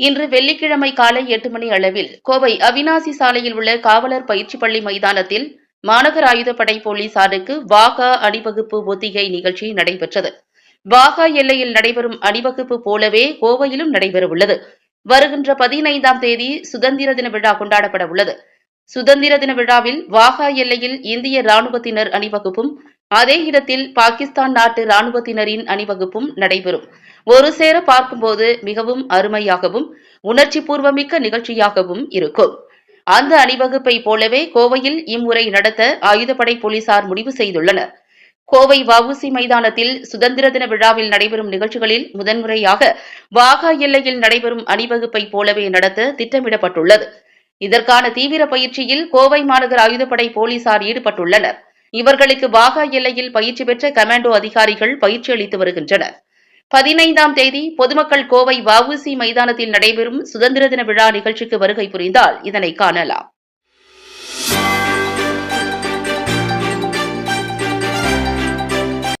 இன்று வெள்ளிக்கிழமை காலை எட்டு மணி அளவில் கோவை அவினாசி சாலையில் உள்ள காவலர் பயிற்சி பள்ளி மைதானத்தில் மாநகர ஆயுதப்படை போலீசாருக்கு வாகா அணிவகுப்பு ஒத்திகை நிகழ்ச்சி நடைபெற்றது. வாகா எல்லையில் நடைபெறும் அணிவகுப்பு போலவே கோவையிலும் நடைபெறவுள்ளது. வருகின்ற பதினைந்தாம் தேதி சுதந்திர தின விழா கொண்டாடப்பட உள்ளது சுதந்திர தின விழாவில் வாகா எல்லையில் இந்திய ராணுவத்தினர் அணிவகுப்பும் அதே இடத்தில் பாகிஸ்தான் நாட்டு ராணுவத்தினரின் அணிவகுப்பும் நடைபெறும். ஒரு சேர பார்க்கும்போது மிகவும் அருமையாகவும் உணர்ச்சி பூர்வமிக்க நிகழ்ச்சியாகவும் இருக்கும். அந்த அணிவகுப்பை போலவே கோவையில் இம்முறை நடத்த ஆயுதப்படை போலீசார் முடிவு செய்துள்ளனர். கோவை வவுசி மைதானத்தில் சுதந்திர தின விழாவில் நடைபெறும் நிகழ்ச்சிகளில் முதன்முறையாக வாகா எல்லையில் நடைபெறும் அணிவகுப்பை போலவே நடத்த திட்டமிடப்பட்டுள்ளது. இதற்கான தீவிர பயிற்சியில் கோவை மாநகர ஆயுதப்படை போலீசார் ஈடுபட்டுள்ளனர். இவர்களுக்கு வாகா எல்லையில் பயிற்சி பெற்ற கமாண்டோ அதிகாரிகள் பயிற்சி அளித்து வருகின்றனர். பதினைந்தாம் தேதி பொதுமக்கள் கோவை வஉசி மைதானத்தில் நடைபெறும் சுதந்திர தின விழா நிகழ்ச்சிக்கு வருகை புரிந்தால் இதனை காணலாம்.